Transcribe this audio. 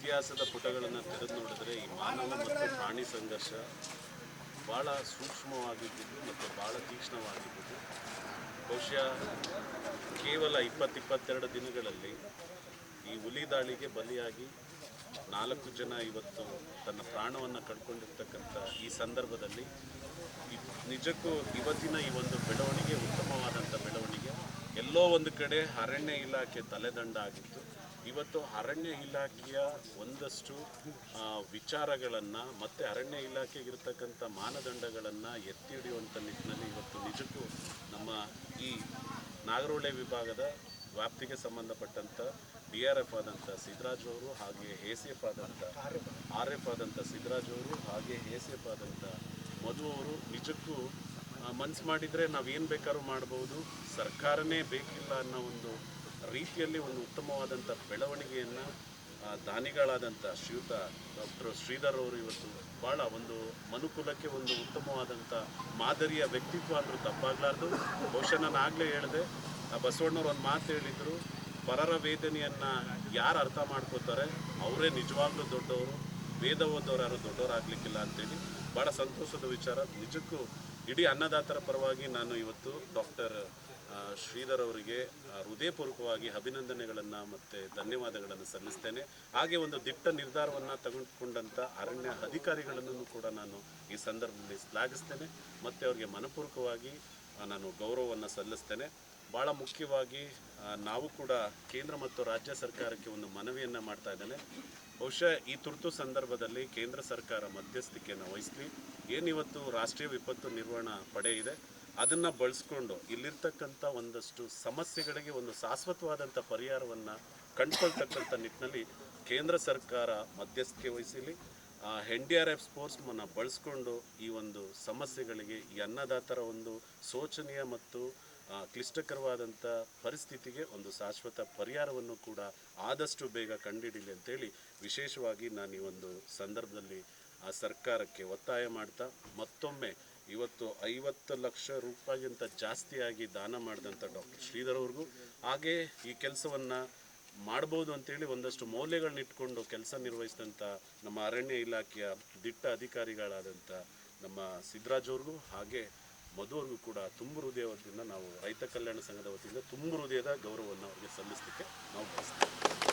ಇತಿಹಾಸದ ಪುಟಗಳನ್ನು ತೆರೆದು ನೋಡಿದ್ರೆ ಈ ಮಾನವ ಮತ್ತು ಪ್ರಾಣಿ ಸಂಘರ್ಷ ಭಾಳ ಸೂಕ್ಷ್ಮವಾಗಿದ್ದು ಮತ್ತು ಭಾಳ ತೀಕ್ಷ್ಣವಾಗಿದ್ದು. ಬಹುಶಃ ಕೇವಲ ಇಪ್ಪತ್ತಿಪ್ಪತ್ತೆರಡು ದಿನಗಳಲ್ಲಿ ಈ ಹುಲಿ ದಾಳಿಗೆ ಬಲಿಯಾಗಿ ನಾಲ್ಕು ಜನ ಇವತ್ತು ತನ್ನ ಪ್ರಾಣವನ್ನು ಕಳ್ಕೊಂಡಿರ್ತಕ್ಕಂಥ ಈ ಸಂದರ್ಭದಲ್ಲಿ ನಿಜಕ್ಕೂ ಇವತ್ತಿನ ಈ ಒಂದು ಬೆಳವಣಿಗೆ, ಉತ್ತಮವಾದಂಥ ಬೆಳವಣಿಗೆ ಎಲ್ಲೋ ಒಂದು ಕಡೆ ಅರಣ್ಯ ಇಲಾಖೆ ತಲೆದಂಡ ಆಗಿತ್ತು. ಇವತ್ತು ಅರಣ್ಯ ಇಲಾಖೆಯ ಒಂದಷ್ಟು ವಿಚಾರಗಳನ್ನು ಮತ್ತು ಅರಣ್ಯ ಇಲಾಖೆಗಿರ್ತಕ್ಕಂಥ ಮಾನದಂಡಗಳನ್ನು ಎತ್ತಿ ಹಿಡಿಯುವಂಥ ನಿಟ್ಟಿನಲ್ಲಿ ಇವತ್ತು ನಿಜಕ್ಕೂ ನಮ್ಮ ಈ ನಾಗರೋಳೆ ವಿಭಾಗದ ವ್ಯಾಪ್ತಿಗೆ ಸಂಬಂಧಪಟ್ಟಂಥ ಡಿ ಆರ್ ಎಫ್ ಆದಂಥ ಸಿದ್ದರಾಜ್ ಅವರು ಹಾಗೆ ಎ ಸಿ ಎಫ್ ಆದಂಥ ಆರ್ ಎಫ್ ಆದಂಥ ಸಿದ್ದರಾಜ್ ಅವರು ಹಾಗೆ ಎ ಸಿ ಎಫ್ ಆದಂಥ ಮಧು ಅವರು ನಿಜಕ್ಕೂ ಮನ್ಸು ಮಾಡಿದರೆ ನಾವೇನು ಬೇಕಾದ್ರೂ ಮಾಡ್ಬೋದು. ಸರ್ಕಾರನೇ ಬೇಕಿಲ್ಲ ಅನ್ನೋ ಒಂದು ರೀತಿಯಲ್ಲಿ ಒಂದು ಉತ್ತಮವಾದಂಥ ಬೆಳವಣಿಗೆಯನ್ನು ದಾನಿಗಳಾದಂಥ ಶ್ರೀಯುತ ಡಾಕ್ಟರ್ ಶ್ರೀಧರ್ ಅವರು ಇವತ್ತು ಭಾಳ ಒಂದು ಮನುಕುಲಕ್ಕೆ ಒಂದು ಉತ್ತಮವಾದಂಥ ಮಾದರಿಯ ವ್ಯಕ್ತಿತ್ವ ಅಂದರೂ ತಪ್ಪಾಗಲಾರ್ದು. ಬಹುಶಃ ನಾನು ಆಗಲೇ ಹೇಳಿದೆ, ಆ, ಬಸವಣ್ಣವ್ರು ಒಂದು ಮಾತು ಹೇಳಿದರು, ಪರರ ವೇದನೆಯನ್ನು ಯಾರು ಅರ್ಥ ಮಾಡ್ಕೋತಾರೆ, ಅವರೇ ನಿಜವಾಗ್ಲೂ ದೊಡ್ಡವರು ವೇದ ಓದೋರು ಯಾರು ದೊಡ್ಡವರಾಗಲಿಕ್ಕಿಲ್ಲ ಅಂತೇಳಿ ಭಾಳ ಸಂತೋಷದ ವಿಚಾರ. ನಿಜಕ್ಕೂ ಇಡೀ ಅನ್ನದಾತರ ಪರವಾಗಿ ನಾನು ಇವತ್ತು ಡಾಕ್ಟರ್ ಶ್ರೀಧರ್ ಅವರಿಗೆ ಹೃದಯಪೂರ್ವಕವಾಗಿ ಅಭಿನಂದನೆಗಳನ್ನು ಮತ್ತು ಧನ್ಯವಾದಗಳನ್ನು ಸಲ್ಲಿಸ್ತೇನೆ. ಹಾಗೆ ಒಂದು ದಿಟ್ಟ ನಿರ್ಧಾರವನ್ನು ತೆಗೆದುಕೊಂಡಂಥ ಅರಣ್ಯ ಅಧಿಕಾರಿಗಳನ್ನು ಕೂಡ ನಾನು ಈ ಸಂದರ್ಭದಲ್ಲಿ ಶ್ಲಾಘಿಸ್ತೇನೆ. ಮತ್ತು ಅವರಿಗೆ ಮನಪೂರ್ವಕವಾಗಿ ನಾನು ಗೌರವವನ್ನು ಸಲ್ಲಿಸ್ತೇನೆ. ಭಾಳ ಮುಖ್ಯವಾಗಿ ನಾವು ಕೂಡ ಕೇಂದ್ರ ಮತ್ತು ರಾಜ್ಯ ಸರ್ಕಾರಕ್ಕೆ ಒಂದು ಮನವಿಯನ್ನು ಮಾಡ್ತಾ ಇದ್ದೇನೆ. ಬಹುಶಃ ಈ ತುರ್ತು ಸಂದರ್ಭದಲ್ಲಿ ಕೇಂದ್ರ ಸರ್ಕಾರ ಮಧ್ಯಸ್ಥಿಕೆಯನ್ನು ವಹಿಸಲಿ. ಏನಿವತ್ತು ರಾಷ್ಟ್ರೀಯ ವಿಪತ್ತು ನಿರ್ವಹಣಾ ಪಡೆ ಇದೆ ಅದನ್ನು ಬಳಸ್ಕೊಂಡು ಇಲ್ಲಿರ್ತಕ್ಕಂಥ ಒಂದಷ್ಟು ಸಮಸ್ಯೆಗಳಿಗೆ ಒಂದು ಶಾಶ್ವತವಾದಂಥ ಪರಿಹಾರವನ್ನು ಕಂಡುಕೊಳ್ತಕ್ಕಂಥ ನಿಟ್ಟಿನಲ್ಲಿ ಕೇಂದ್ರ ಸರ್ಕಾರ ಮಧ್ಯಸ್ಥಿಕೆ ವಹಿಸಲಿ. ಎನ್ ಡಿ ಆರ್ ಎಫ್ ಸ್ಪೋರ್ಟ್ಸ್ಮನ್ನು ಬಳಸ್ಕೊಂಡು ಈ ಒಂದು ಸಮಸ್ಯೆಗಳಿಗೆ ಈ ಅನ್ನದಾತರ ಒಂದು ಶೋಚನೀಯ ಮತ್ತು ಕ್ಲಿಷ್ಟಕರವಾದಂಥ ಪರಿಸ್ಥಿತಿಗೆ ಒಂದು ಶಾಶ್ವತ ಪರಿಹಾರವನ್ನು ಕೂಡ ಆದಷ್ಟು ಬೇಗ ಕಂಡುಹಿಡಿಲಿ ಅಂತೇಳಿ ವಿಶೇಷವಾಗಿ ನಾನು ಈ ಒಂದು ಸಂದರ್ಭದಲ್ಲಿ ಆ ಸರ್ಕಾರಕ್ಕೆ ಒತ್ತಾಯ ಮಾಡ್ತಾ ಮತ್ತೊಮ್ಮೆ ಇವತ್ತು ಐವತ್ತು ಲಕ್ಷ ರೂಪಾಯಿಗಿಂತ ಜಾಸ್ತಿಯಾಗಿ ದಾನ ಮಾಡಿದಂಥ ಡಾಕ್ಟರ್ ಶ್ರೀಧರ್ ಅವ್ರಿಗೂ. ಹಾಗೆ ಈ ಕೆಲಸವನ್ನು ಮಾಡ್ಬೋದು ಅಂತೇಳಿ ಒಂದಷ್ಟು ಮೌಲ್ಯಗಳನ್ನ ಇಟ್ಕೊಂಡು ಕೆಲಸ ನಿರ್ವಹಿಸಿದಂಥ ನಮ್ಮ ಅರಣ್ಯ ಇಲಾಖೆಯ ದಿಟ್ಟ ಅಧಿಕಾರಿಗಳಾದಂಥ ನಮ್ಮ ಸಿದ್ದರಾಜ್ ಅವ್ರಿಗೂ ಹಾಗೆ ಮಧು ಅವ್ರಿಗೂ ಕೂಡ ತುಂಬ ಹೃದಯದಿಂದ ನಾವು ರೈತ ಕಲ್ಯಾಣ ಸಂಘದ ವತಿಯಿಂದ ತುಂಬ ಹೃದಯದ ಗೌರವವನ್ನು ಅವರಿಗೆ ಸಲ್ಲಿಸಲಿಕ್ಕೆ ನಾವು ಬಯಸ್ತೇವೆ.